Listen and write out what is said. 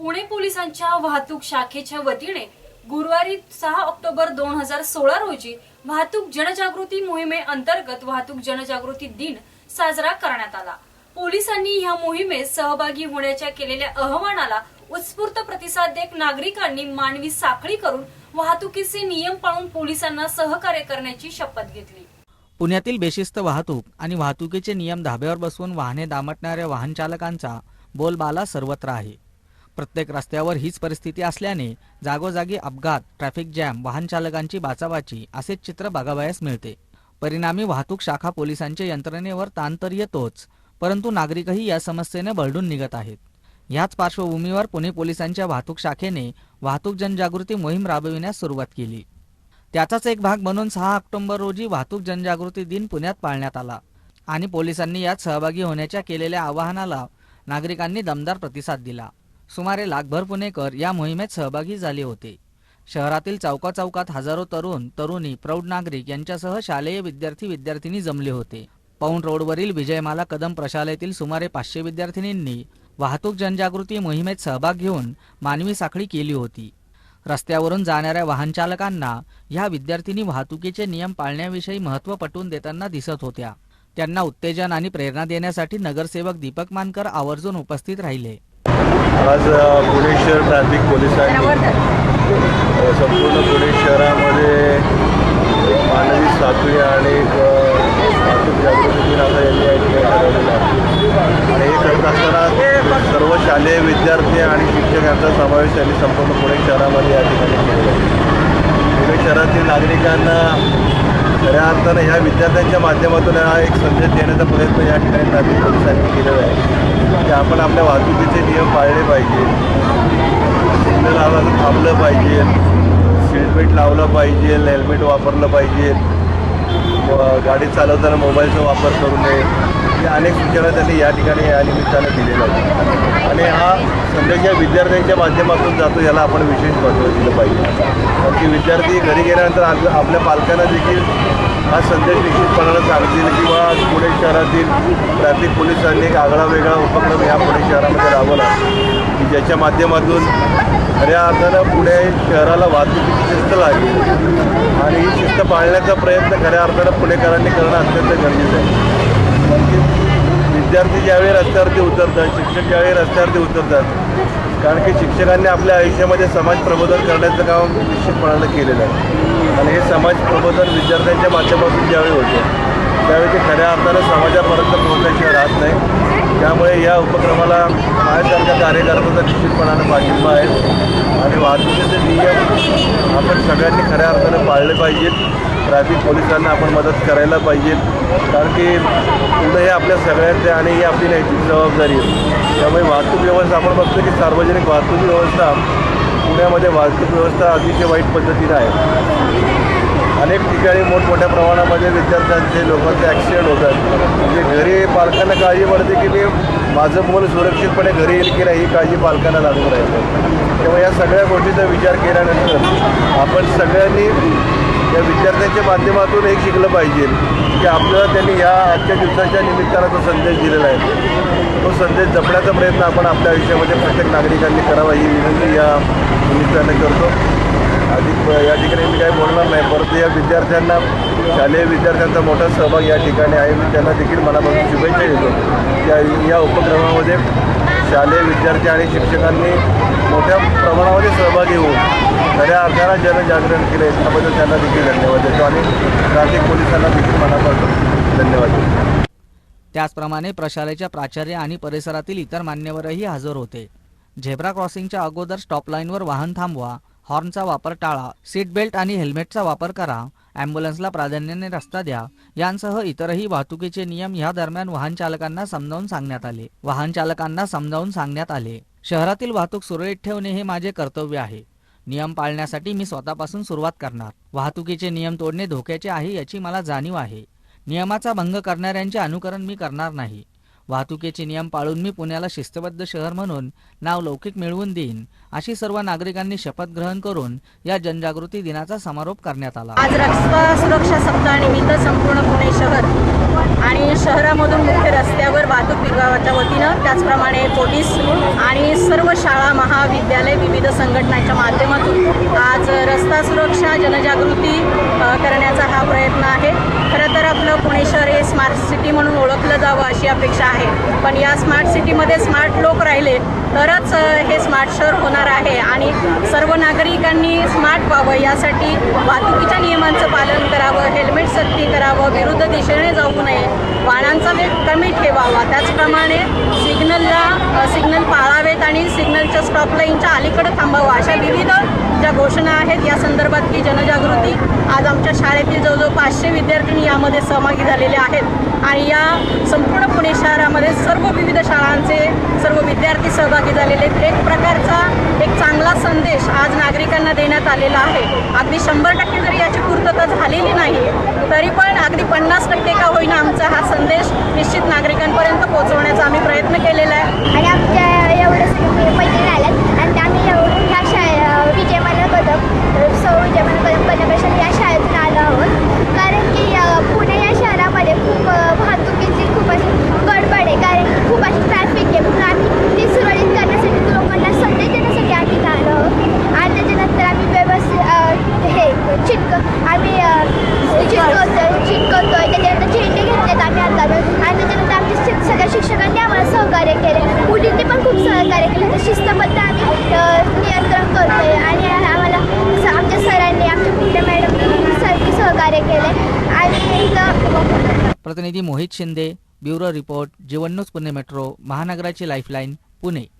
पुणे पोलिसांच्या वाहतूक शाखेच्या वतीने गुरुवारी सहा ऑक्टोबर दोन हजार सोळा रोजी वाहतूक जनजागृती मोहिमे अंतर्गत वाहतूक जनजागृती दिन साजरा करण्यात आला. पोलिसांनी ह्या मोहिमेत सहभागी होण्याच्या केलेल्या अहवानाला उत्स्फूर्त प्रतिसाद देत नागरिकांनी मानवी साखळी करून वाहतुकीचे नियम पाळून पोलिसांना सहकार्य करण्याची शपथ घेतली. पुण्यातील बेशिस्त वाहतूक आणि वाहतुकीचे नियम धाब्यावर बसवून वाहने दामटणाऱ्या वाहन चालकांचा बोलबाला सर्वत्र आहे. प्रत्येक रस्त्यावर हीच परिस्थिती असल्याने जागोजागी अपघात ट्रॅफिक जॅम वाहन चालकांची बाचाबाची असेच चित्र बघावयास मिळते. परिणामी वाहतूक शाखा पोलिसांच्या यंत्रणेवर ताण तर येतोच परंतु नागरिकही या समस्येने बळडून निघत आहेत. याच पार्श्वभूमीवर पुणे पोलिसांच्या वाहतूक शाखेने वाहतूक जनजागृती मोहीम राबविण्यास सुरुवात केली. त्याचाच एक भाग म्हणून सहा ऑक्टोबर रोजी वाहतूक जनजागृती दिन पुण्यात पाळण्यात आला आणि पोलिसांनी यात सहभागी होण्याच्या केलेल्या आवाहनाला नागरिकांनी दमदार प्रतिसाद दिला. सुमारे लाखभर पुणेकर या मोहिमेत सहभागी झाले होते. शहरातील चौका चौकात हजारो तरुण तरुणी प्रौढ नागरिक यांच्यासह शालेय विद्यार्थी विद्यार्थिनी जमले होते. पौंड रोडवरील विजयमाला कदम प्रशालेतील सुमारे पाचशे विद्यार्थिनींनी वाहतूक जनजागृती मोहिमेत सहभाग घेऊन मानवी साखळी केली होती. रस्त्यावरून जाणाऱ्या वाहनचालकांना ह्या विद्यार्थिनी वाहतुकीचे नियम पाळण्याविषयी महत्त्व पटवून देताना दिसत होत्या. त्यांना उत्तेजन आणि प्रेरणा देण्यासाठी नगरसेवक दीपक मानकर आवर्जून उपस्थित राहिले. आज पुणे शहर ट्रॅफिक पोलिसांनी संपूर्ण पुणे शहरामध्ये एक मानवी साखळी आणि एक वाहतूक जागृती दिन यांनी या ठिकाणी ठरवलेला आहे आणि हे करत असताना सर्व शालेय विद्यार्थी आणि शिक्षक यांचा समावेश त्यांनी संपूर्ण पुणे शहरामध्ये या ठिकाणी केलेला आहे. पुणे शहरातील नागरिकांना खऱ्या अर्थानं ह्या विद्यार्थ्यांच्या माध्यमातून हा एक संदेश देण्याचा प्रयत्न या ठिकाणी ट्रॅफिक पोलिसांनी केलेला आहे. की आपण आपल्या वाहतुकीचे नियम पाळले पाहिजे. सिग्नल आला तर थांबलं पाहिजे. सीटबेल्ट लावलं पाहिजे. हेल्मेट वापरलं पाहिजे. गाडी चालवताना मोबाईलचा वापर करू नये. या अनेक सूचना त्यांनी या ठिकाणी या निमित्तानं दिलेल्या आहेत. आणि हा संदेश या विद्यार्थ्यांच्या माध्यमातून जातो याला आपण विशेष महत्त्व दिलं पाहिजे. कारण की विद्यार्थी घरी गेल्यानंतर आपल्या पालकांना देखील हा संदेश निश्चितपणानं सांगतील किंवा पुणे शहरातील ट्रॅफिक पोलिसांनी एक आगळा वेगळा उपक्रम ह्या पुणे शहरामध्ये राबवला. की ज्याच्या माध्यमातून खऱ्या अर्थानं पुणे शहराला वाहतुकीची शिस्त लागली. आणि ही शिस्त पाळण्याचा प्रयत्न खऱ्या अर्थानं पुणेकरांनी करणं अत्यंत गरजेचं आहे. विद्यार्थी ज्यावेळी रस्त्यावरती उतरतात शिक्षक ज्यावेळी रस्त्यावरती उतरतात कारण की शिक्षकांनी आपल्या आयुष्यामध्ये समाज प्रबोधन करण्याचं काम निश्चितपणानं केलेलं आहे. आणि हे समाज प्रबोधन विद्यार्थ्यांच्या माध्यमातून ज्यावेळी होतं त्यावेळी ते खऱ्या अर्थानं समाजापर्यंत पोहोचल्याशिवाय राहत नाही. त्यामुळे या उपक्रमाला माझ्यासारख्या कार्यकर्त्याचा निश्चितपणानं पाठिंबा आहे. आणि वाहतुकीचे नियम आपण सगळ्यांनी खऱ्या अर्थानं पाळले पाहिजेत. ट्रॅफिक पोलिसांना आपण मदत करायला पाहिजे कारण की पुढं हे आपल्या सगळ्यांचे आणि ही आपली नैतिक जबाबदारी आहे. त्यामुळे वाहतूक व्यवस्था आपण बघतो की सार्वजनिक वाहतूक व्यवस्था पुण्यामध्ये वाहतूक व्यवस्था अतिशय वाईट पद्धतीनं आहे. अनेक ठिकाणी मोठमोठ्या प्रमाणामध्ये विद्यार्थ्यांचे लोकांचे ॲक्सिडेंट होतात. म्हणजे घरी पालकांना काळजी पडते की मी माझं मूल सुरक्षितपणे घरी येईल की नाही ही काळजी पालकांना लागून राहील. तेव्हा या सगळ्या गोष्टीचा विचार केल्यानंतर आपण सगळ्यांनी या विद्यार्थ्यांच्या माध्यमातून एक शिकलं पाहिजे की आपल्याला त्यांनी या आजच्या दिवसाच्या निमित्तानं जो संदेश दिलेला आहे तो संदेश जपण्याचा प्रयत्न आपण आपल्या आयुष्यामध्ये प्रत्येक नागरिकांनी करावा ही विनंती या निमित्तानं करतो. अधिक या ठिकाणी मी काही बोलणार नाही. परंतु या विद्यार्थ्यांना शालेय विद्यार्थ्यांचा मोठा सहभाग या ठिकाणी आहे. मी त्यांना देखील मनापासून शुभेच्छा देतो. त्या या उपक्रमामध्ये शालेय विद्यार्थी आणि शिक्षकांनी मोठ्या प्रमाणामध्ये सहभागी होऊन खऱ्या अर्थानं जनजागरण केलं. त्याबद्दल त्यांना देखील धन्यवाद देतो आणि ट्रॅफिक पोलिसांना देखील मनापासून धन्यवाद देतो. त्याचप्रमाणे प्रशालेच्या प्राचार्य आणि परिसरातील इतर मान्यवरही हजर होते. झेब्रा क्रॉसिंगच्या अगोदर स्टॉप लाईनवर वाहन थांबवा. हॉर्नचा वापर टाळा सीट बेल्ट आणि हेल्मेटचा वापर करा ॲम्ब्युलन्सला प्राधान्याने रस्ता द्या यांसह इतरही वाहतुकीचे नियम या दरम्यान वाहन चालकांना समजावून सांगण्यात आले. वाहन चालकांना समजावून सांगण्यात आले. शहरातील वाहतूक सुरळीत ठेवणे हे माझे कर्तव्य आहे. नियम पाळण्यासाठी मी स्वतःपासून सुरुवात करणार. वाहतुकीचे नियम तोडणे धोक्याचे आहे याची मला जाणीव आहे. नियमाचा भंग करणाऱ्यांचे अनुकरण मी करणार नाही. वाहतुकीचे नियम पाळून मी पुण्याला शिस्तबद्ध शहर म्हणून नाव लौकिक मिळवून देईन अशी सर्व नागरिकांनी शपथ ग्रहण करून या जनजागृती दिनाचा समारोप करण्यात आला. आज रस्ता सुरक्षा सप्ताहानिमित्त संपूर्ण पुणे शहर आणि शहरामधून मुख्य रस्त्यावर वाहतूक विभागाच्या वतीनं त्याचप्रमाणे पोलीस आणि सर्व शाळा महाविद्यालय विविध संघटनांच्या माध्यमातून आज रस्ता सुरक्षा जनजागृती करण्याचा हा प्रयत्न आहे. खरं तर आपलं पुणे शहर हे स्मार्ट सिटी म्हणून ओळखलं जावं अशी अपेक्षा आहे. पण या स्मार्ट सिटीमध्ये स्मार्ट लोक राहिले तरच हे स्मार्ट शहर होणार आहे. आणि सर्व नागरिकांनी स्मार्ट व्हावं यासाठी वाहतुकीच्या नियमांचं पालन करावं हेल्मेट सक्ती करावं विरुद्ध दिशेने जाऊ नये. वाहनांचा वेग कमी ठेवावा. त्याचप्रमाणे सिग्नलला सिग्नल पाळावेत आणि सिग्नलच्या स्टॉप लाईनच्या अलीकडे थांबावं. अशा विविध ज्या घोषणा आहेत या संदर्भातली जनजागृती आज आमच्या शाळेतील जवळजवळ पाचशे विद्यार्थिनी यामध्ये सहभागी झालेले आहेत. आणि या संपूर्ण पुणे शहरामध्ये सर्व विविध शाळांचे सर्व विद्यार्थी सहभागी झालेले आहेत. एक प्रकारचा एक चांगला संदेश आज नागरिकांना देण्यात आलेला आहे. अगदी शंभर टक्के जरी याची पूर्तता झालेली नाही तरी पण अगदी पन्नास टक्के का होईना आमचा हा संदेश निश्चित नागरिकांपर्यंत पोहोचवण्याचा आम्ही प्रयत्न केलेला आहे आणि आमच्या एवढं सगळे पैसे आल्यात आणि आम्ही एवढं ह्या शाळे विजय मल्ल कदम सौ विजय मल्ल कदम कन्या या शाळेतून आलो आहोत कारण की अ, पुणे या शहरामध्ये खूप अ, वाहतुकीची खूप अशी गडबड आहे कारण की खूप अशी ट्रॅफिक आहे म्हणून आम्ही ती सुरळीत करण्यासाठी लोकांना संदेश देण्यासाठी आम्ही इथं आलो आहोत आणि त्याच्यानंतर आम्ही व्यवस्थित अ, हे चिटक आम्ही अ, चिटकवतोय चिटकवतोय त्याच्यानंतर झेंडे घेतलेत आम्ही आता. आणि त्याच्यानंतर आमच्या शिक- सगळ्या शिक्षकांनी आम्हाला सहकार्य केले. मुलींनी पण खूप सहकार्य केलं. तर शिस्तबद्ध आम्ही नियंत्रण करतोय. आणि आम्हाला आमच्या सरांनी आमच्या कुठल्या मॅडमनी सारखे सहकार्य केले. आणि प्रतिनिधी Mohit Shinde bureau report Jeevan news Pune metro महानगराची lifeline Pune.